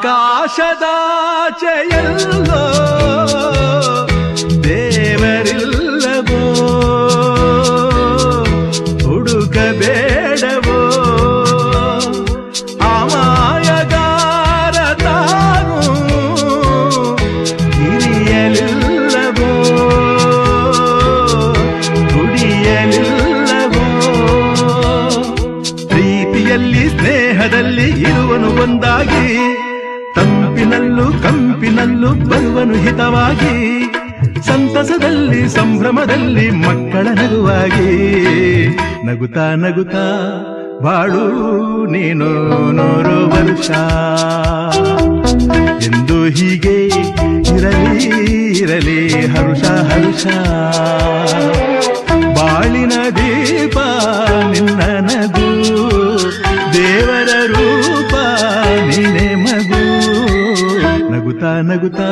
ಆಕಾಶದಾಚೆಯಲ್ಲೋ ದೇವರಿಲ್ಲವೋ ಸಂತಸದಲ್ಲಿ ಸಂಭ್ರಮದಲ್ಲಿ ಮಕ್ಕಳ ನಗುವಾಗಿ. ನಗುತ್ತಾ ನಗುತ್ತಾ ಬಾಳು, ನೀನು ನೂರು ವರ್ಷ. ಎಂದು ಹೀಗೆ ಇರಲಿ ಇರಲಿ, ಹರುಷ ಹರುಷ. ಬಾಳಿನ ದೀಪ ನಿನ್ನ ನಗು. ದೇವರ ರೂಪ ನೀನೆ ಮಗು. ನಗುತ್ತಾ ನಗುತ್ತಾ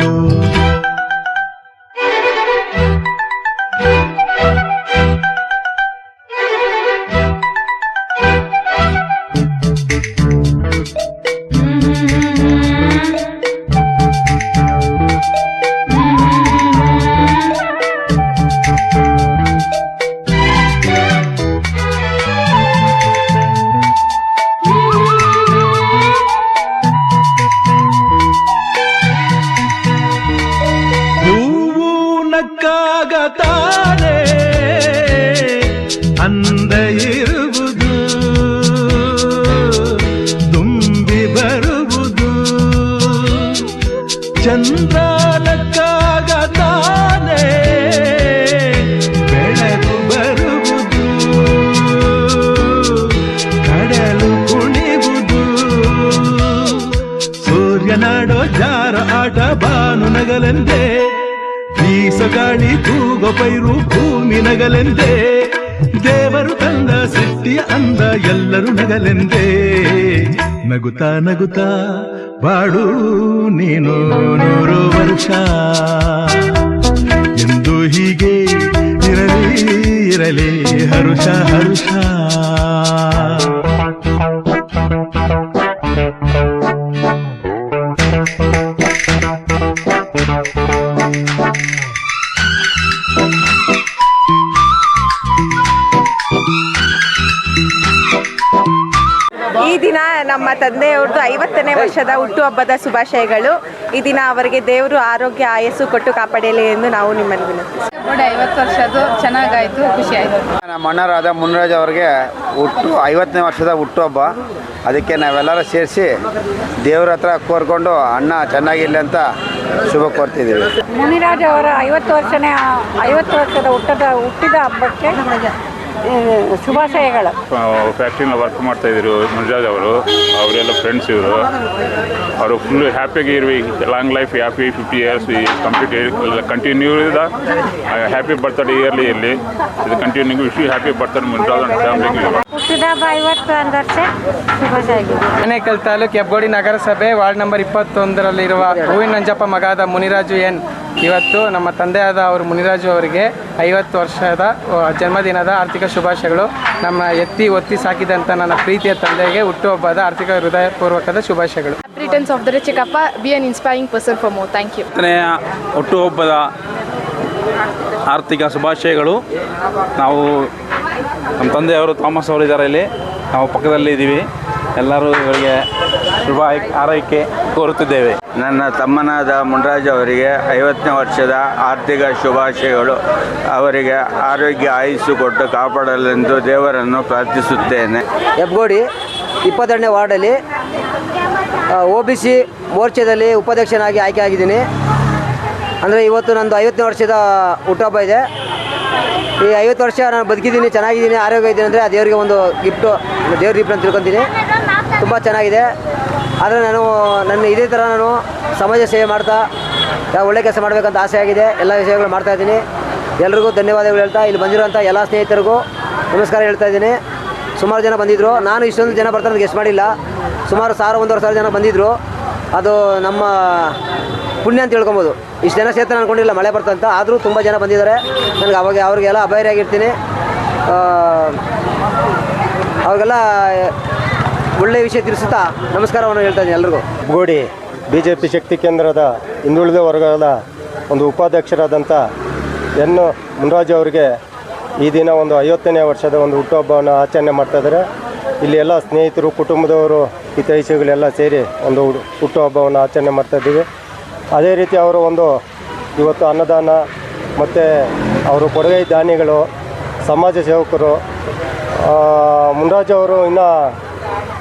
ಇರುವುದು, ತುಂಬಿ ಬರುವುದು. ಚಂದ್ರನಕ್ಕಾಗತಾನೆ ಬೆಳಕು ಬರುವುದು, ಕಡಲು ಕುಣಿವುದು. ಸೂರ್ಯನಾಡೋ ಜಾರ ಆಟ ಬಾನು ನಗಲೆಂದೇ, ಬೀಸಗಾಳಿ ತೂಗ ಪೈರು ಭೂಮಿ ನಗಲೆಂದೇ, ದೇವರು ತಂದ ಸಿಟ್ಟಿಯ ಅಂದ, ಎಲ್ಲರೂ ನಗಲೆಂದೇ. ನಗುತ್ತಾ ನಗುತ್ತಾ ಬಾಳು ನೀನು ನೂರು ವರ್ಷ. ಎಂದು ಹೀಗೆ ಇರಲಿ ಇರಲಿ, ಹರುಷ ಹರುಷ. ನಮ್ಮ ತಂದೆಯವ್ರದ್ದು ಐವತ್ತನೇ ವರ್ಷದ ಹುಟ್ಟುಹಬ್ಬದ ಶುಭಾಶಯಗಳು. ಈ ದಿನ ಅವರಿಗೆ ದೇವರು ಆರೋಗ್ಯ ಆಯಸ್ಸು ಕೊಟ್ಟು ಕಾಪಾಡಲಿ ಎಂದು ನಾವು ನಿಮ್ಮಲ್ಲಿ ವಿನಂತಿಸ್ತೀವಿ ಐವತ್ತು ವರ್ಷದ್ದು ಚೆನ್ನಾಗಾಯಿತು ಖುಷಿ ಆಯಿತು ನಮ್ಮ ಅಣ್ಣರಾದ ಮುನ್ರಾಜ್ ಅವರಿಗೆ ಹುಟ್ಟು ಐವತ್ತನೇ ವರ್ಷದ ಹುಟ್ಟುಹಬ್ಬ ಅದಕ್ಕೆ ನಾವೆಲ್ಲರೂ ಸೇರಿಸಿ ದೇವ್ರ ಹತ್ರ ಕೋರ್ಕೊಂಡು ಅಣ್ಣ ಚೆನ್ನಾಗಿರ್ಲಿ ಅಂತ ಶುಭ ಕೋರ್ತಿದ್ದೀವಿ. ಮುನಿರಾಜ್ ಅವರ ಐವತ್ತು ವರ್ಷನೇ ಐವತ್ತು ವರ್ಷದ ಹುಟ್ಟದ ಹುಟ್ಟಿದ ಹಬ್ಬಕ್ಕೆ ಶುಭಾಶಯಗಳು. ಫ್ಯಾಕ್ಟ್ರಿನ ವರ್ಕ್ ಮಾಡ್ತಾ ಇದ್ರು ಮುಜಾಜ್ ಅವರು. ಅವರೆಲ್ಲ ಫ್ರೆಂಡ್ಸ್ ಇವರು. ಅವರು ಫುಲ್ ಹ್ಯಾಪಿಯಾಗಿ ಇರ್ವಿ. Long life happy fifty years complete continue ಇದ ಹ್ಯಾಪಿ ಬರ್ತಡೇ ಇಯರ್ಲಿ ಇಲ್ಲಿ. ಇದು ಕಂಟಿನ್ಯೂ ವಿಶ್ ಹ್ಯಾಪಿ ಬರ್ತ್ಡೇ ಮುಜಾಜ್ ಅಂಡ್ ಫ್ಯಾಮಿಲಿಗೆ ಹುಟ್ಟಿದ ಕಲ್ ಐವತ್ತು ಒಂದು ವರ್ಷ ಶುಭಾಶಯಗಳು ಆನೇಕಲ್ ತಾಲೂಕು ಹೆಬ್ಗೋಡಿ ನಗರಸಭೆ ವಾರ್ಡ್ ನಂಬರ್ ಇಪ್ಪತ್ತೊಂದರಲ್ಲಿರುವ ಹೂವಿನ ನಂಜಪ್ಪ ಮಗಾದ ಮುನಿರಾಜು ಎನ್. ಇವತ್ತು ನಮ್ಮ ತಂದೆಯಾದ ಅವರು ಮುನಿರಾಜು ಅವರಿಗೆ ಐವತ್ತು ವರ್ಷದ ಜನ್ಮದಿನದ ಆರ್ಥಿಕ ಶುಭಾಶಯಗಳು. ನಮ್ಮ ಎತ್ತಿ ಒತ್ತಿ ಸಾಕಿದಂಥ ನನ್ನ ಪ್ರೀತಿಯ ತಂದೆಗೆ ಹುಟ್ಟುಹಬ್ಬದ ಆರ್ಥಿಕ ಹೃದಯಪೂರ್ವಕದ ಶುಭಾಶಯಗಳು. ರಿಟರ್ನ್ಸ್ ಆಫ್ ದ ಚಿಕ್ಕಪ್ಪ be an inspiring person for more thank you ಹುಟ್ಟುಹಬ್ಬದ ಆರ್ಥಿಕ ಶುಭಾಶಯಗಳು. ನಾವು ನಮ್ಮ ತಂದೆಯವರು ಥಾಮಸ್ ಅವರು ಇದ್ದಾರೆ ಇಲ್ಲಿ. ನಾವು ಪಕ್ಕದಲ್ಲಿ ಇದ್ದೀವಿ. ಎಲ್ಲರೂ ಇವರಿಗೆ ಶುಭ ಆರೈಕೆ ಕೋರುತ್ತಿದ್ದೇವೆ. ನನ್ನ ತಮ್ಮನಾದ ಮುನ್ರಾಜ್ ಅವರಿಗೆ ಐವತ್ತನೇ ವರ್ಷದ ಆರ್ಥಿಕ ಶುಭಾಶಯಗಳು. ಅವರಿಗೆ ಆರೋಗ್ಯ ಆಯಸ್ಸು ಕೊಟ್ಟು ಕಾಪಾಡಲೆಂದು ದೇವರನ್ನು ಪ್ರಾರ್ಥಿಸುತ್ತೇನೆ. ಹೆಬ್ಗೋಡಿ ಇಪ್ಪತ್ತೆರಡನೇ ವಾರ್ಡಲ್ಲಿ ಒ ಬಿ ಸಿ ಮೋರ್ಚಾದಲ್ಲಿ ಉಪಾಧ್ಯಕ್ಷನಾಗಿ ಆಯ್ಕೆ ಆಗಿದ್ದೀನಿ. ಅಂದರೆ ಇವತ್ತು ನಂದು ಐವತ್ತನೇ ವರ್ಷದ ಹುಟ್ಟಹಬ್ಬ ಇದೆ. ಈ ಐವತ್ತು ವರ್ಷ ನಾನು ಬದುಕಿದ್ದೀನಿ, ಚೆನ್ನಾಗಿದ್ದೀನಿ, ಆರೋಗ್ಯ ಇದ್ದೀನಿ ಅಂದರೆ ಆ ದೇವರಿಗೆ ಒಂದು ಗಿಫ್ಟು ದೇವ್ರ ಗಿಫ್ಟ್ ಅಂತ ತಿಳ್ಕೊತೀನಿ. ತುಂಬ ಚೆನ್ನಾಗಿದೆ. ಆದರೆ ನಾನು, ನನ್ನ ಇದೇ ಥರ ನಾನು ಸಮಾಜ ಸೇವೆ ಮಾಡ್ತಾ ಒಳ್ಳೆ ಕೆಲಸ ಮಾಡಬೇಕಂತ ಆಸೆ ಆಗಿದೆ, ಎಲ್ಲ ವಿಷಯಗಳು ಮಾಡ್ತಾ ಇದ್ದೀನಿ. ಎಲ್ರಿಗೂ ಧನ್ಯವಾದಗಳು ಹೇಳ್ತಾ, ಇಲ್ಲಿ ಬಂದಿರೋಂಥ ಎಲ್ಲ ಸ್ನೇಹಿತರಿಗೂ ನಮಸ್ಕಾರ ಹೇಳ್ತಾ ಇದ್ದೀನಿ. ಸುಮಾರು ಜನ ಬಂದಿದ್ದರು ನಾನು ಇಷ್ಟೊಂದು ಜನ ಬರ್ತಾರೆ ಗೆಸ್ಟ್ ಮಾಡಿಲ್ಲ. ಸುಮಾರು ಸಾವಿರ, ಒಂದೂವರೆ ಸಾವಿರ ಜನ ಬಂದಿದ್ದರು ಅದು ನಮ್ಮ ಪುಣ್ಯ ಅಂತ ಹೇಳ್ಕೊಬೋದು. ಇಷ್ಟು ಜನ ಸೇತನ ಅನ್ಕೊಂಡಿಲ್ಲ, ಮಳೆ ಬರ್ತಂತ ಆದರೂ ತುಂಬ ಜನ ಬಂದಿದ್ದಾರೆ. ನನಗೆ ಅವಾಗ ಅವ್ರಿಗೆಲ್ಲ ಅಭಯರಾಗಿರ್ತೀನಿ ಅವ್ರಿಗೆಲ್ಲ ಒಳ್ಳೆಯ ವಿಷಯ ತಿಳಿಸುತ್ತಾ ನಮಸ್ಕಾರವನ್ನು ಹೇಳ್ತಾ ಇದ್ದೀನಿ ಎಲ್ರಿಗೂ. ಗೋಡಿ ಬಿ ಜೆ ಪಿ ಶಕ್ತಿ ಕೇಂದ್ರದ ಹಿಂದುಳಿದ ವರ್ಗದ ಒಂದು ಉಪಾಧ್ಯಕ್ಷರಾದಂಥ ಎನ್ ಮುನ್ರಾಜು ಅವರಿಗೆ ಈ ದಿನ ಒಂದು ಐವತ್ತನೇ ವರ್ಷದ ಒಂದು ಹುಟ್ಟುಹಬ್ಬವನ್ನು ಆಚರಣೆ ಮಾಡ್ತಾ ಇದ್ದಾರೆ. ಇಲ್ಲಿ ಎಲ್ಲ ಸ್ನೇಹಿತರು, ಕುಟುಂಬದವರು, ಹಿತೈಷಿಗಳೆಲ್ಲ ಸೇರಿ ಒಂದು ಹುಟ್ಟುಹಬ್ಬವನ್ನು ಆಚರಣೆ ಮಾಡ್ತಾ ಇದ್ದೀವಿ. ಅದೇ ರೀತಿ ಅವರು ಒಂದು ಇವತ್ತು ಅನ್ನದಾನ ಮತ್ತು ಅವರು ಕೊಡುಗೆ ದಾನಿಗಳು ಸಮಾಜ ಸೇವಕರು ಅವರು ಇನ್ನು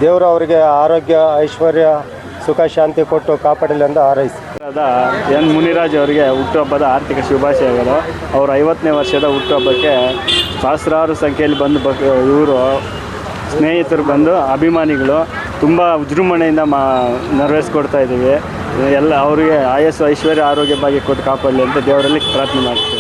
ದೇವರು ಅವರಿಗೆ ಆರೋಗ್ಯ, ಐಶ್ವರ್ಯ, ಸುಖ, ಶಾಂತಿ ಕೊಟ್ಟು ಕಾಪಾಡಲಿ ಅಂತ ಹಾರೈಸಿ ಎನ್ ಮುನಿರಾಜ್ ಅವರಿಗೆ ಹುಟ್ಟುಹಬ್ಬದ ಆರ್ಥಿಕ ಶುಭಾಶಯಗಳು. ಅವರು ಐವತ್ತನೇ ವರ್ಷದ ಹುಟ್ಟುಹಬ್ಬಕ್ಕೆ ಸಹಸ್ರಾರು ಸಂಖ್ಯೆಯಲ್ಲಿ ಬಂದು ಇವರು ಸ್ನೇಹಿತರು ಬಂದು ಅಭಿಮಾನಿಗಳು ತುಂಬ ವಿಜೃಂಭಣೆಯಿಂದ ಮಾ, ನೆರವೇರಿಸ್ಕೊಡ್ತಾ ಇದ್ದೀವಿ. ಎಲ್ಲ ಅವರಿಗೆ ಆಯಸ್ಸು ಐಶ್ವರ್ಯ ಆರೋಗ್ಯ ಭಾಗ್ಯ ಕೊಟ್ಟು ಕಾಪಾಡಲಿ ಅಂತ ದೇವರಲ್ಲಿ ಪ್ರಾರ್ಥನೆ ಮಾಡ್ತೀವಿ.